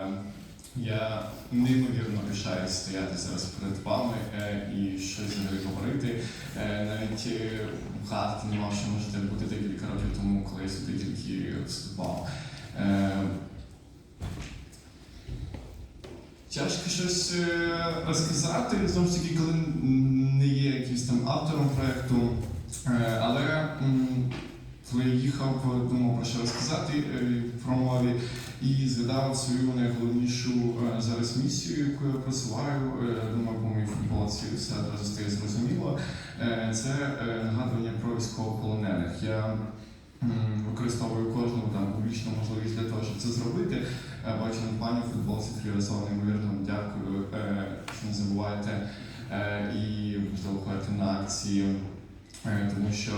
Е, Я неймовірно пишаюсь стояти зараз перед вами е, і щось говорити. Е, Навіть е, вгадати не мав, що можете бути декілька років тому, коли я сюди тільки вступав. Тяжко щось розказати, знову ж таки, коли не є якимось там автором проєкту. Але коли я їхав, думав про що розказати е, в промові і згадав свою найголовнішу е, зараз місію, яку я просуваю. Е, Думаю, по моїй футболці все одразу стає зрозуміло. Е, Це е, нагадування про військовополонених. Я використовую кожну там публічну можливість для того, щоб це зробити. Е, Бачу на пані футболці Фріазон, неймовірно вам дякую, е, що не забувайте е, і можливо ходите на акції, е, тому що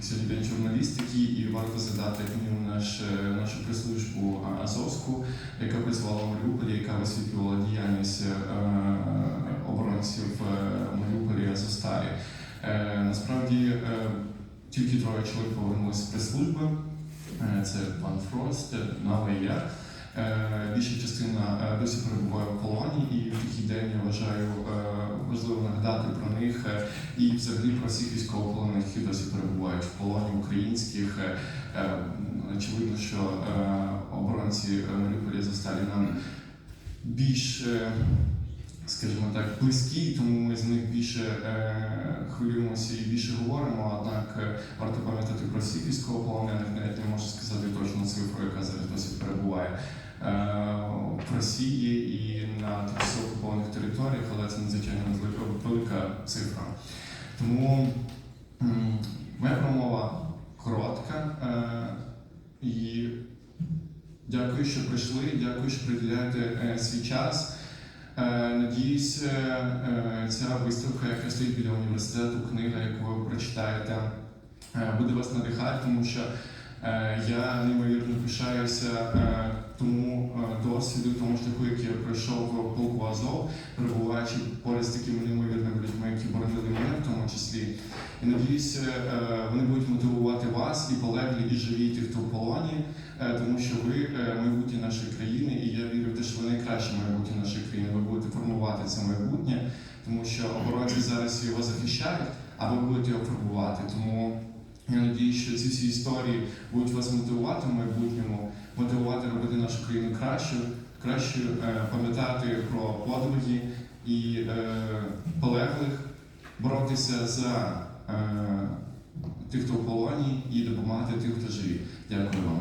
сьогодні день журналістики, і варто задати мінімум наш, е, нашу прес-службу Азовську, яка працювала в Маріуполі, яка висвітлювала діяльність е, оборонців е, Маріуполі Азовсталі. Е, Насправді тільки троє чоловік повернулися з прес-служби. Це пан Фрост, Нава і я. Більша частина е, досі перебуває в полоні, і в такий день я вважаю е, важливо нагадати про них е, і взагалі про всіх військовополонених, які досі перебувають в полоні українських. Очевидно, що оборонці Маріуполя засталі нам більш, скажімо так, близькі, тому ми з них більше хвилюємося і більше говоримо. Однак е, варто пам'ятати про всіх військовополонених, навіть не можу сказати точну цифру, яка зараз досі перебуває е, в Росії і на тимчасово окупованих територіях, але це надзвичайно велика, цифра. Тому моя промова коротка. Е, і дякую, що прийшли, дякую, що приділяєте е, свій час. Е, Надіюсь, ця виставка, яка стоїть біля університету, книга, яку ви прочитаєте, буде вас надихати, тому що я неймовірно пишаюся тому е, досвіду, тому шляху, який я пройшов в полку Азов, перебуваючи поряд з такими неймовірними людьми, які боронили мене в тому числі. І надіюсь, е, вони будуть мотивувати вас і полеглі, і живі, і тих, хто в полоні, е, тому що ви е, майбутнє нашої країни, і я вірю в те, що ви найкраще майбутнє нашої країни. Ви будете формувати це майбутнє, тому що оборонці зараз його захищають, а ви будете його формувати. Тому я надію, що ці всі історії будуть вас мотивувати в майбутньому, мотивувати робити нашу країну кращою, кращою, е, пам'ятати про подвиги і е, полеглих, боротися за е, тих, хто в полоні, і допомагати тим, хто живі. Дякую вам.